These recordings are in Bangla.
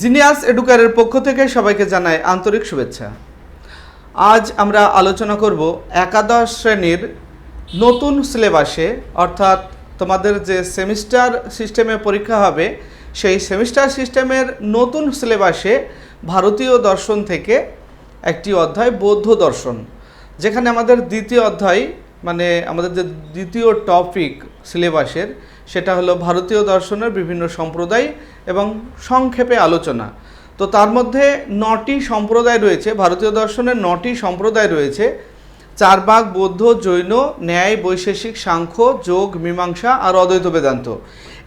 জিনিয়াস এডুকারের পক্ষ থেকে সবাইকে জানাই আন্তরিক শুভেচ্ছা। আজ আমরা আলোচনা করব একাদশ শ্রেণির নতুন সিলেবাসে, অর্থাৎ তোমাদের যে সেমিস্টার সিস্টেমে পরীক্ষা হবে, সেই সেমিস্টার সিস্টেমের নতুন সিলেবাসে ভারতীয় দর্শন থেকে একটি অধ্যায় বৌদ্ধ দর্শন, যেখানে আমাদের দ্বিতীয় অধ্যায় মানে আমাদের যে দ্বিতীয় টপিক সিলেবাসের, সেটা হলো ভারতীয় দর্শনের বিভিন্ন সম্প্রদায় এবং সংক্ষেপে আলোচনা। তো তার মধ্যে নটি সম্প্রদায় রয়েছে, ভারতীয় দর্শনের নটি সম্প্রদায় রয়েছে। চারবাগ বৌদ্ধ, জৈন, ন্যায়, বৈশেষিক, সাংখ্য, যোগ, মীমাংসা আর অদ্বৈত বেদান্ত।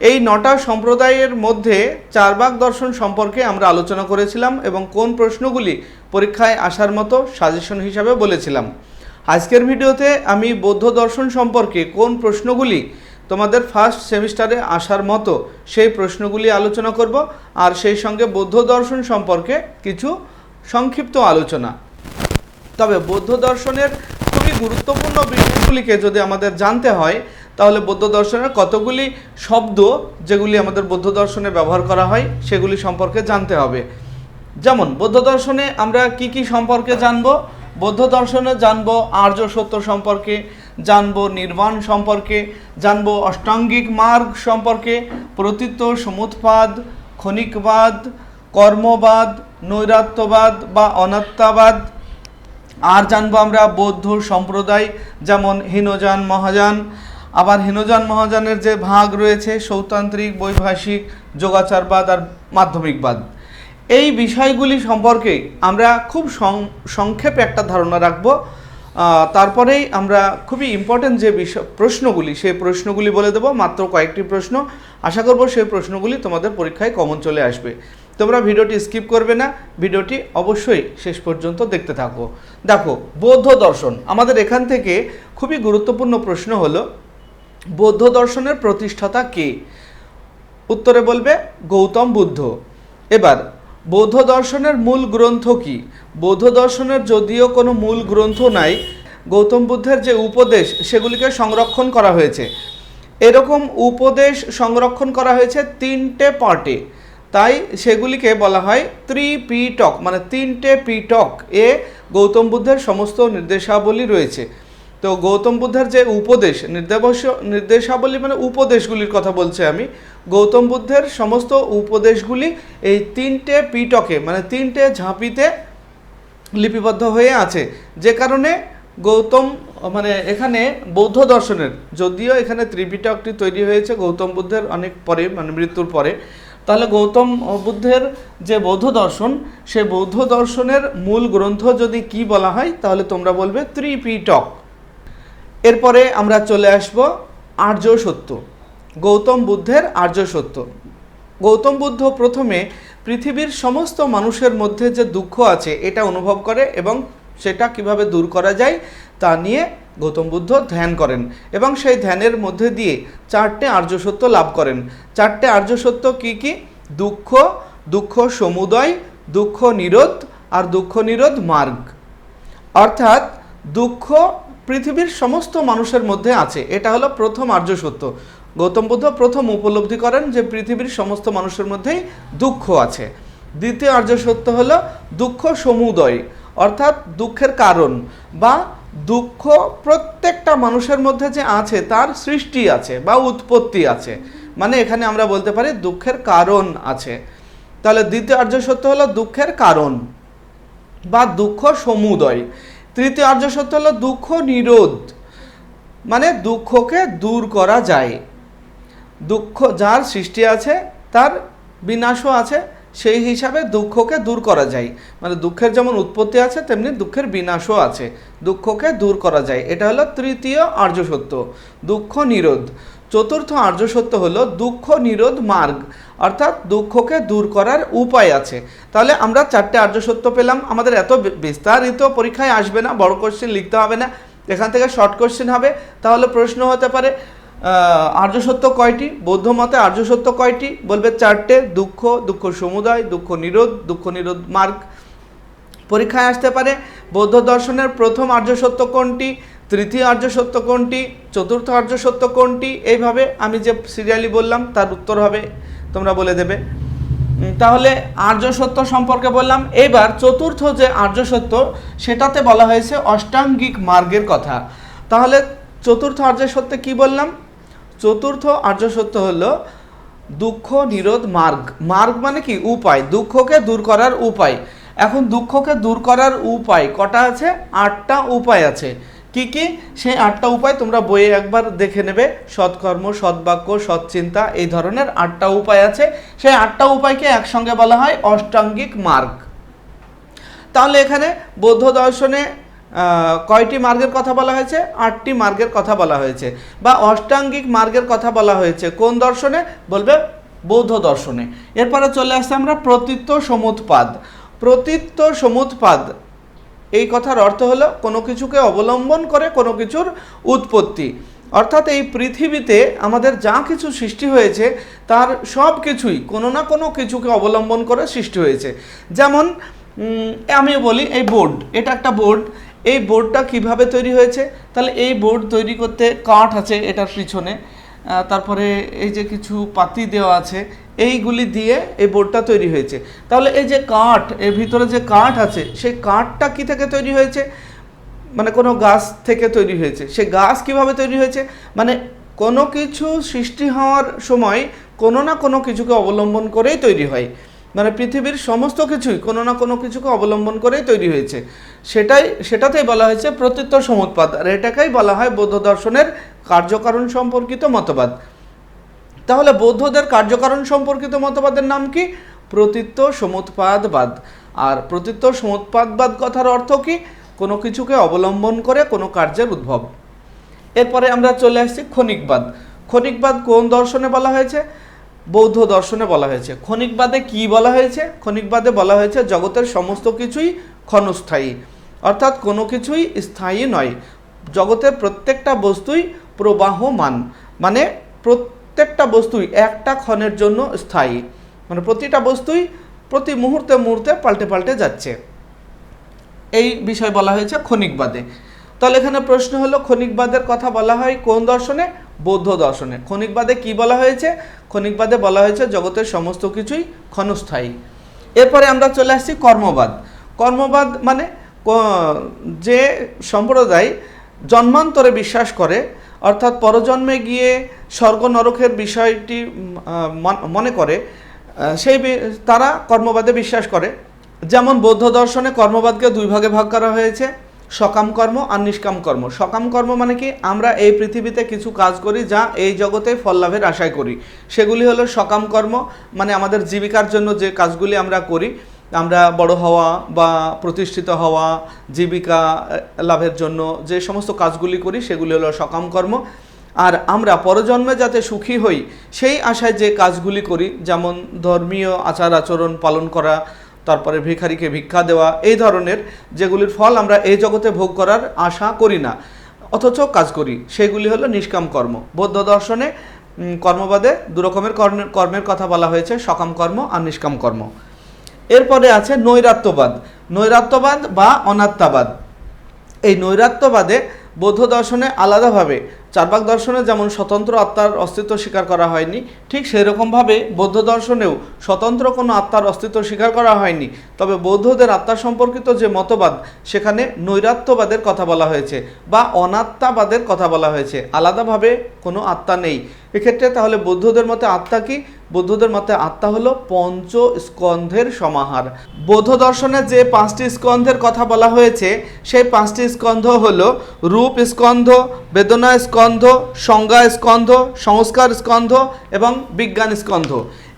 এই নটা সম্প্রদায়ের মধ্যে চারবাগ দর্শন সম্পর্কে আমরা আলোচনা করেছিলাম এবং কোন প্রশ্নগুলি পরীক্ষায় আসার মতো সাজেশন হিসাবে বলেছিলাম। আজকের ভিডিওতে আমি বৌদ্ধ দর্শন সম্পর্কে কোন প্রশ্নগুলি তোমাদের ফার্স্ট সেমিস্টারে আসার মতো সেই প্রশ্নগুলি আলোচনা করব, আর সেই সঙ্গে বৌদ্ধ দর্শন সম্পর্কে কিছু সংক্ষিপ্ত আলোচনা। তবে বৌদ্ধ দর্শনের খুবই গুরুত্বপূর্ণ বিষয়গুলিকে যদি আমাদের জানতে হয়, তাহলে বৌদ্ধ দর্শনের কতগুলি শব্দ যেগুলি আমাদের বৌদ্ধ দর্শনে ব্যবহার করা হয়, সেগুলি সম্পর্কে জানতে হবে। যেমন বৌদ্ধ দর্শনে আমরা কি কি সম্পর্কে জানব? বৌদ্ধ দর্শনে জানব আর্য সত্য সম্পর্কে জানব নির্বাণ সম্পর্কে, জানব অষ্টাঙ্গিক মার্গ সম্পর্কে, প্রতীত সমুৎপাদ, ক্ষণিকবাদ, কর্মবাদ, নৈরাত্যবাদ বা অনাত্মাবাদ। আর জানব আমরা বৌদ্ধ সম্প্রদায়, যেমন হীনযান মহাযান। আবার হীনযান মহাযানের যে ভাগ রয়েছে, সৌতান্ত্রিক, বৈভাষিক, যোগাচারবাদ আর মাধ্যমিকবাদ। এই বিষয়গুলি সম্পর্কে আমরা খুব সংক্ষেপে একটা ধারণা রাখব। তারপরেই আমরা খুবই ইম্পর্টেন্ট যে বিষয়, প্রশ্নগুলি, সেই প্রশ্নগুলি বলে দেবো, মাত্র কয়েকটি প্রশ্ন। আশা করব সেই প্রশ্নগুলি তোমাদের পরীক্ষায় কমন চলে আসবে। তোমরা ভিডিওটি স্কিপ করবে না, ভিডিওটি অবশ্যই শেষ পর্যন্ত দেখতে থাকো। দেখো, বৌদ্ধ দর্শন। আমাদের এখান থেকে খুবই গুরুত্বপূর্ণ প্রশ্ন হলো, বৌদ্ধ দর্শনের প্রতিষ্ঠাতা কে? উত্তরে বলবে গৌতম বুদ্ধ। এবার বৌদ্ধ দর্শনের মূল গ্রন্থ কি? বৌদ্ধ দর্শনের যদিও কোনো মূল গ্রন্থ নাই, গৌতম বুদ্ধের যে উপদেশ সেগুলিকে সংরক্ষণ করা হয়েছে। এরকম উপদেশ সংরক্ষণ করা হয়েছে তিনটে পার্টে। তাই সেগুলিকে বলা হয় ত্রিপিটক মানে তিনটে পিটক এ গৌতম বুদ্ধের সমস্ত নির্দেশাবলী রয়েছে। তো গৌতম বুদ্ধের যে উপদেশ নির্দেশ নির্দেশাবলী মানে উপদেশগুলির কথা বলছি আমি, গৌতম বুদ্ধের সমস্ত উপদেশগুলি এই তিনটে পিটকে মানে তিনটে ঝাঁপিতে লিপিবদ্ধ হয়ে আছে। যে কারণে গৌতম মানে এখানে বৌদ্ধ দর্শনের, যদিও এখানে ত্রিপিটকটি তৈরি হয়েছে গৌতম বুদ্ধের অনেক পরে মানে মৃত্যুর পরে, তাহলে গৌতম বুদ্ধের যে বৌদ্ধ দর্শন, সে বৌদ্ধ দর্শনের মূল গ্রন্থ যদি কি বলা হয়, তাহলে তোমরা বলবে ত্রিপিটক। এরপরে আমরা চলে আসব আর্য সত্য, গৌতম বুদ্ধের আর্য সত্য। গৌতম বুদ্ধ প্রথমে পৃথিবীর সমস্ত মানুষের মধ্যে যে দুঃখ আছে, এটা অনুভব করে এবং সেটা কীভাবে দূর করা যায় তা নিয়ে গৌতম বুদ্ধ ধ্যান করেন এবং সেই ধ্যানের মধ্যে দিয়ে চারটে আর্য সত্য লাভ করেন। চারটে আর্য সত্য কি কি? দুঃখ দুঃখ সমুদয়, দুঃখ নিরোধ আর দুঃখ নিরোধ মার্গ। অর্থাৎ দুঃখ পৃথিবীর সমস্ত মানুষের মধ্যে আছে। এটা হলো প্রথম আর্য সত্য। গৌতম বুদ্ধ প্রথম উপলব্ধি করেন যে পৃথিবীর সমস্ত মানুষের মধ্যেই দুঃখ আছে। দ্বিতীয় আর্য সত্য হলো দুঃখ সমুদয়, অর্থাৎ দুঃখের কারণ বা দুঃখ প্রত্যেকটা মানুষের মধ্যে যে আছে তার সৃষ্টি আছে বা উৎপত্তি আছে। মানে এখানে আমরা বলতে পারি দুঃখের কারণ আছে। তাহলে দ্বিতীয় আর্য সত্য হলো দুঃখের কারণ বা দুঃখ সমুদয়। তৃতীয় আর্য সত্য হলো দুঃখ নিরোধ। মানে দুঃখকে দূর করা যায়। দুঃখ যার সৃষ্টি আছে, তার বিনাশও আছে, সেই হিসাবে দুঃখকে দূর করা যায়। মানে দুঃখের যেমন উৎপত্তি আছে, তেমনি দুঃখের বিনাশও আছে। দুঃখকে দূর করা যায়। এটা হলো তৃতীয় আর্য সত্য। দুঃখ নিরোধ। চতুর্থ আর্য সত্য হলো দুঃখ নিরোধ মার্গ, অর্থাৎ দুঃখকে দূর করার উপায় আছে। তাহলে আমরা চারটে আর্য সত্য পেলাম, আমাদের এত বিস্তারিত পরীক্ষায় আসবে না, বড় কোশ্চেন লিখতে হবে না, এখান থেকে শর্ট কোশ্চেন হবে। তাহলে প্রশ্ন হতে পারে আর্য সত্য কয়টি? বৌদ্ধ মতে আর্য সত্য কয়টি? বলবে চারটে, দুঃখ দুঃখ সমুদায়, দুঃখ নিরোধ দুঃখ নিরোধ মার্গ। পরীক্ষায় আসতে পারে, বৌদ্ধ দর্শনের প্রথম আর্য সত্য কোনটি? তৃতীয় আর্য সত্য কোনটি? চতুর্থ আর্য সত্য কোনটি? এইভাবে আমি যে সিরিয়ালি বললাম, তার উত্তর হবে, তোমরা বলে দেবে। তাহলে আর্য সত্য সম্পর্কে বললাম। এবার চতুর্থ যে আর্য সত্য, সেটাতে বলা হয়েছে অষ্টাঙ্গিক মার্গের কথা। তাহলে চতুর্থ আর্য সত্যে কি বললাম? চতুর্থ আর্য সত্য হলো দুঃখ নিরোধ মার্গ। মার্গ মানে কি? উপায়। দুঃখকে দূর করার উপায়। এখন দুঃখকে দূর করার উপায় কটা আছে? আটটা উপায় আছে। কি কি? সেই আটটা উপায় তোমরা বইয়ে একবার দেখে নেবে। সৎকর্ম, সৎবাক্য, সৎচিন্তা, এই ধরনের আটটা উপায় আছে। সেই আটটা উপায়কে একসঙ্গে বলা হয় অষ্টাঙ্গিক মার্গ। তাহলে এখানে বৌদ্ধ দর্শনে কয়টি মার্গের কথা বলা হয়েছে? আটটি মার্গের কথা বলা হয়েছে। বা অষ্টাঙ্গিক মার্গের কথা বলা হয়েছে কোন দর্শনে? বলবে বৌদ্ধ দর্শনে। এরপরে চলে আসছে আমরা প্রতীত্ব সমুৎপাদ। প্রতীত্ব সমুৎপাদ এই কথার অর্থ হলো কোনো কিছুকে অবলম্বন করে কোনো কিছুর উৎপত্তি। অর্থাৎ এই পৃথিবীতে আমাদের যা কিছু সৃষ্টি হয়েছে, তার সব কিছুই কোনো না কোনো কিছুকে অবলম্বন করে সৃষ্টি হয়েছে। যেমন আমি বলি এই বোর্ড, এটা একটা বোর্ড। এই বোর্ডটা কীভাবে তৈরি হয়েছে? তাহলে এই বোর্ড তৈরি করতে কাঠ আছে এটার পিছনে। তারপরে এই যে কিছু পাতি দেওয়া আছে, এইগুলি দিয়ে এই বোর্ডটা তৈরি হয়েছে। তাহলে এই যে কাঠ, এর ভিতরে যে কাঠ আছে, সেই কাঠটা কী থেকে তৈরি হয়েছে? মানে কোনো গাছ থেকে তৈরি হয়েছে। সে গাছ কীভাবে তৈরি হয়েছে? মানে কোনো কিছু সৃষ্টি হওয়ার সময় কোনো না কোনো কিছুকে অবলম্বন করেই তৈরি হয়। মানে পৃথিবীর সমস্ত কিছুই কোনো না কোনো কিছুকে অবলম্বন করেই তৈরি হয়েছে। সেটাই, সেটাতেই বলা হয়েছে প্রতীত্ব সমুৎপাদ আর এটাকেই বলা হয় বৌদ্ধ দর্শনের কার্যকারণ সম্পর্কিত মতবাদ। তাহলে বৌদ্ধদের কার্যকারণ সম্পর্কিত মতবাদের নাম কি? প্রতীত্ব সমুৎপাদবাদ। আর প্রতীত্ব সমুৎপাদবাদ কথার অর্থ কি? কোনো কিছুকে অবলম্বন করে কোনো কার্যের উদ্ভব। এরপরে আমরা চলে আসছি ক্ষণিকবাদ। ক্ষণিকবাদ কোন দর্শনে বলা হয়েছে? বৌদ্ধ দর্শনে বলা হয়েছে। ক্ষণিকবাদে কি বলা হয়েছে? ক্ষণিকবাদে বলা হয়েছে জগতের সমস্ত কিছুই ক্ষণস্থায়ী। অর্থাৎ কোনো কিছুই স্থায়ী নয়। জগতের প্রত্যেকটা বস্তুই প্রবাহমান। মানে প্রত্যেকটা বস্তুই একটা ক্ষণের জন্য স্থায়ী। মানে প্রতিটা বস্তুই প্রতি মুহূর্তে মুহূর্তে পাল্টে পাল্টে যাচ্ছে। এই বিষয় বলা হয়েছে ক্ষণিকবাদে। তাহলে এখানে প্রশ্ন হলো, ক্ষণিকবাদের কথা বলা হয় কোন দর্শনে? বৌদ্ধ দর্শনে। ক্ষণিকবাদে কি বলা হয়েছে? ক্ষণিকবাদে বলা হয়েছে জগতের সমস্ত কিছুই ক্ষণস্থায়ী। এরপরে আমরা চলে আসছি কর্মবাদ। কর্মবাদ মানে যে সম্প্রদায় জন্মান্তরে বিশ্বাস করে, অর্থাৎ পরজন্মে গিয়ে স্বর্গ নরকের বিষয়টি মন- করে সেই তারা কর্মবাদে বিশ্বাস করে। যেমন বৌদ্ধ দর্শনে কর্মবাদকে দুই ভাগে ভাগ করা হয়েছে। সকাম কর্ম আর নিষ্কাম কর্ম। সকাম কর্ম মানে কি? আমরা এই পৃথিবীতে কিছু কাজ করি যা এই জগতে ফল লাভের আশায় করি। সেগুলি হলো সকাম কর্ম মানে আমাদের জীবিকার জন্য যে কাজগুলি আমরা করি, আমরা বড় হওয়া বা প্রতিষ্ঠিত হওয়া, জীবিকা লাভের জন্য যে সমস্ত কাজগুলি করি, সেগুলি হলো সকাম কর্ম। আর আমরা পরজন্মে যাতে সুখী হই, সেই আশায় যে কাজগুলি করি, যেমন ধর্মীয় আচার আচরণ পালন করা তারপরে ভিখারিকে ভিক্ষা দেওয়া, এই ধরনের যেগুলির ফল আমরা এই জগতে ভোগ করার আশা করি না, অথচ কাজ করি। সেগুলি হলো নিষ্কাম কর্ম। বৌদ্ধ দর্শনে কর্মবাদে দু রকমের কর্মের কর্মের কথা বলা হয়েছে, সকাম কর্ম আর নিষ্কাম কর্ম। এরপরে আছে নৈরাত্যবাদ। নৈরাত্যবাদ বা অনাত্মাবাদ। এই নৈরাত্যবাদে বৌদ্ধ দর্শনে আলাদাভাবে চারবাক দর্শনে যেমন স্বতন্ত্র আত্মার অস্তিত্ব স্বীকার করা হয়নি, ঠিক সেই রকমভাবে বৌদ্ধ দর্শনেও স্বতন্ত্র কোনো আত্মার অস্তিত্ব স্বীকার করা হয়নি। তবে বৌদ্ধদের আত্মা সম্পর্কিত যে মতবাদ, সেখানে নৈরাত্মবাদের কথা বলা হয়েছে বা অনাত্মাবাদের কথা বলা হয়েছে। আলাদাভাবে কোনো আত্মা নেই। এক্ষেত্রে তাহলে বৌদ্ধদের মতে আত্মা কি? বৌদ্ধদের মতে আত্মা হলো পঞ্চ স্কন্ধের সমাহার। বৌদ্ধ দর্শনে যে পাঁচটি স্কন্ধের কথা বলা হয়েছে, সেই পাঁচটি স্কন্ধ হল রূপ স্কন্ধ, বেদনা স্কন্ধ, সংজ্ঞা স্কন্ধ, সংস্কার স্কন্ধ এবং বিজ্ঞান স্কন্ধ।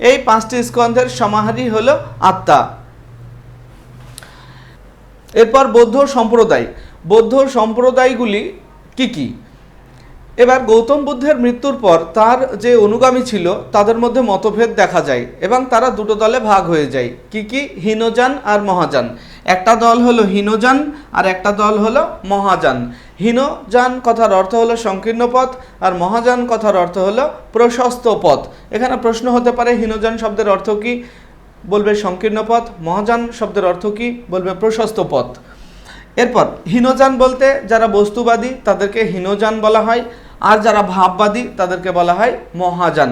এই পাঁচটি স্কন্ধের সমাহারই হলো আত্মা। এরপর বৌদ্ধ সম্প্রদায়। বৌদ্ধ সম্প্রদায়গুলি কি কি? এবার গৌতম বুদ্ধের মৃত্যুর পর তার যে অনুগামী ছিল, তাদের মধ্যে মতভেদ দেখা যায় এবং তারা দুটো দলে ভাগ হয়ে যায়। কি কি? হীনযান আর মহাযান। একটা দল হলো হীনযান আর একটা দল হলো মহাযান। হীনযান কথার অর্থ হলো সংকীর্ণ পথ আর মহাযান কথার অর্থ হলো প্রশস্ত পথ। এখানে প্রশ্ন হতে পারে, হীনযান শব্দের অর্থ কি? বলবে সংকীর্ণ পথ, মহাযান শব্দের অর্থ কি? বলবে প্রশস্ত পথ। এরপর, হীনযান বলতে যারা বস্তুবাদী, তাদেরকে হীনযান বলা হয়। আর যারা ভাববাদী, তাদেরকে বলা হয় মহাযান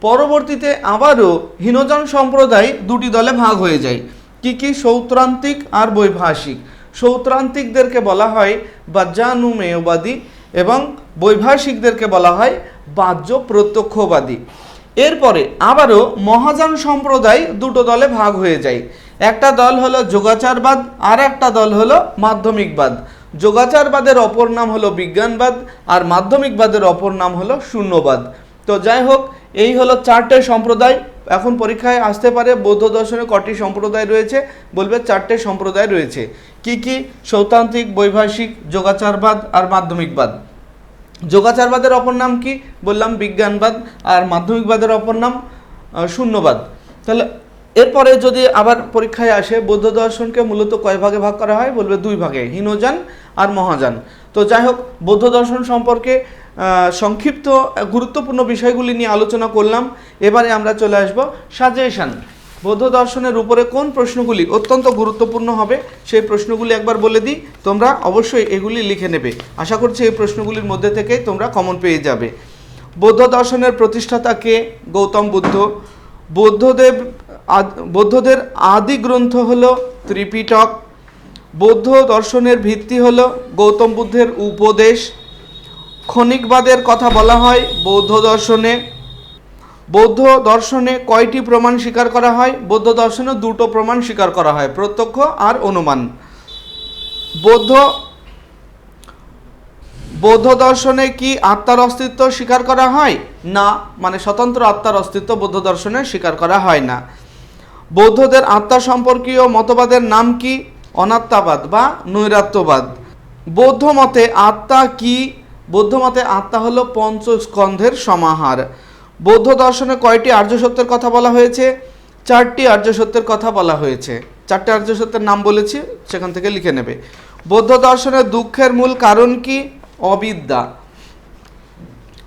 পরবর্তীতে আবারও হীনজন সম্প্রদায় দুটি দলে ভাগ হয়ে যায়। কি কি? সৌত্রান্তিক আর বৈভাষিক। সৌত্রান্তিকদেরকে বলা হয় বাজ্যানুমেয়বাদী এবং বৈভাষিকদেরকে বলা হয় বাহ্য প্রত্যক্ষবাদী এরপরে আবারও মহাযান সম্প্রদায় দুটো দলে ভাগ হয়ে যায়। একটা দল হলো যোগাচারবাদ আর একটা দল হলো মাধ্যমিকবাদ। যোগাচারবাদের অপর নাম হলো বিজ্ঞানবাদ আর মাধ্যমিকবাদের অপর নাম হলো শূন্যবাদ। তো যাই হোক, এই হলো চারটে সম্প্রদায়। এখন পরীক্ষায় আসতে পারে বৌদ্ধ দর্শনে কটি সম্প্রদায় রয়েছে, বলবে চারটে সম্প্রদায় রয়েছে। কি কি? সৌতান্ত্রিক, বৈভাষিক, যোগাচারবাদ আর মাধ্যমিকবাদ। যোগাচারবাদের অপর নাম কি? বললাম বিজ্ঞানবাদ আর মাধ্যমিকবাদের অপর নাম শূন্যবাদ। তাহলে এরপরে যদি আবার পরীক্ষায় আসে, বৌদ্ধ দর্শনকে মূলত কয় ভাগে ভাগ করা হয়? বলবে দুই ভাগে। হীনযান আর মহাযান। তো যাই হোক বৌদ্ধ দর্শন সম্পর্কে সংক্ষিপ্ত, গুরুত্বপূর্ণ বিষয়গুলি নিয়ে আলোচনা করলাম। এবারে আমরা চলে আসব সাজেশন। বৌদ্ধ দর্শনের উপরে কোন প্রশ্নগুলি অত্যন্ত গুরুত্বপূর্ণ হবে, সেই প্রশ্নগুলি একবার বলে দিই। তোমরা অবশ্যই এগুলি লিখে নেবে। আশা করছি এই প্রশ্নগুলির মধ্যে থেকে তোমরা কমন পেয়ে যাবে। বৌদ্ধ দর্শনের প্রতিষ্ঠাতা কে? গৌতম বুদ্ধ। বৌদ্ধদেব বৌদ্ধদের আদি গ্রন্থ হল ত্রিপিটক। বৌদ্ধ দর্শনের ভিত্তি হল গৌতম বুদ্ধের উপদেশ। ক্ষণিকবাদের কথা বলা হয় বৌদ্ধ দর্শনে। বৌদ্ধ দর্শনে কয়টি প্রমাণ স্বীকার করা হয়? বৌদ্ধ দর্শনে দুটো প্রমাণ স্বীকার করা হয়, প্রত্যক্ষ আর অনুমান। বৌদ্ধ বৌদ্ধ দর্শনে কি আত্মার অস্তিত্ব স্বীকার করা হয়? না মানে স্বতন্ত্র আত্মার অস্তিত্ব বৌদ্ধ দর্শনে স্বীকার করা হয় না। বৌদ্ধদের আত্মা সম্পর্কীয় মতবাদের নাম কি? অনাত্মাবাদ বা নৈরাত্যবাদ। বৌদ্ধ মতে আত্মা কি? বৌদ্ধ মতে আত্মা হলো পঞ্চস্কন্ধের সমাহার। বৌদ্ধ দর্শনে কয়টি আর্য সত্যের কথা বলা হয়েছে? চারটি আর্য সত্যের কথা বলা হয়েছে। চারটি আর্য সত্যের নাম বলেছি, সেখান থেকে লিখে নেবে। বৌদ্ধ দর্শনের দুঃখের মূল কারণ কি? অবিদ্যা।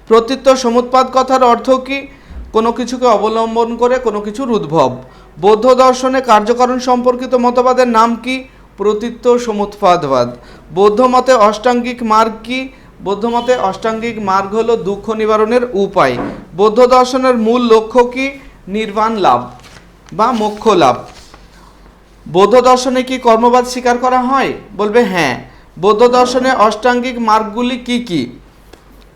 প্রতীত্ব সমুৎপাদ কথার অর্থ কি? কোনো কিছুকে অবলম্বন করে কোনো কিছুর উদ্ভব। বৌদ্ধ দর্শনে কার্যকরণ সম্পর্কিত মতবাদের নাম কি? প্রতীত্ব সমুৎপাদবাদ। বৌদ্ধমতে অষ্টাঙ্গিক মার্গ কি? বৌদ্ধমতে অষ্টাঙ্গিক মার্গ হলো দুঃখ নিবারণের উপায়। বৌদ্ধ দর্শনের মূল লক্ষ্য কি? নির্বাণ লাভ বা মোক্ষ লাভ। বৌদ্ধ দর্শনে কি কর্মবাদ স্বীকার করা হয়? বলবে হ্যাঁ। বৌদ্ধ দর্শনে অষ্টাঙ্গিক মার্গগুলি কি কি?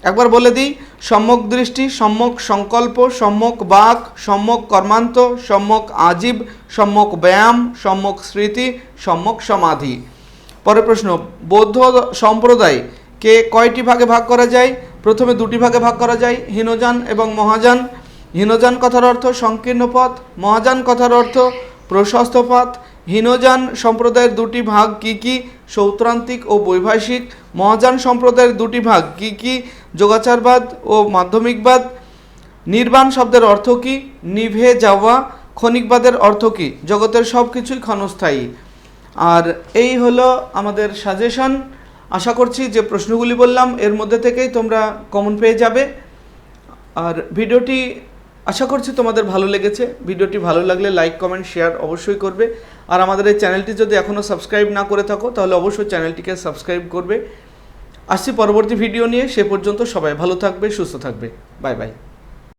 একবার বলে দিই সম্যক দৃষ্টি, সম্যক সংকল্প, সম্যক বাক, সম্যক কর্মান্ত, সম্যক আজীব, সম্যক ব্যায়াম, সম্যক স্মৃতি, সম্যক সমাধি। পরের প্রশ্ন, বৌদ্ধ সম্প্রদায় কে কয়টি ভাগে ভাগ করা যায়? প্রথমে দুটি ভাগে ভাগ করা যায়, হীনযান এবং মহাযান। হীনযান কথার অর্থ সংকীর্ণ পথ, মহাযান কথার অর্থ প্রশস্ত পথ। হীনযান সম্প্রদায়ের দুটি ভাগ কি কি? সৌত্রান্তিক ও বৈভাষিক। মহাযান সম্প্রদায়ের দুটি ভাগ, কি কি? যোগাচারবাদ ও মাধ্যমিকবাদ। নির্বাণ শব্দের অর্থ কি? নিভে যাওয়া। ক্ষণিকবাদের অর্থ কি? জগতের সব কিছুই ক্ষণস্থায়ী। আর এই হলো আমাদের সাজেশন আশা করছি যে প্রশ্নগুলি বললাম, এর মধ্যে থেকেই তোমরা কমন পেয়ে যাবে। আর ভিডিওটি, আশা করছি তোমাদের ভালো লেগেছে। ভিডিওটি ভালো লাগলে লাইক কমেন্ট শেয়ার অবশ্যই করবে। আর আমাদের এই চ্যানেলটি যদি এখনও সাবস্ক্রাইব না করে থাকো, তাহলে অবশ্যই চ্যানেলটিকে সাবস্ক্রাইব করবে। আসছি পরবর্তী ভিডিও নিয়ে, সে পর্যন্ত সবাই ভালো থাকবে, সুস্থ থাকবে। Bye bye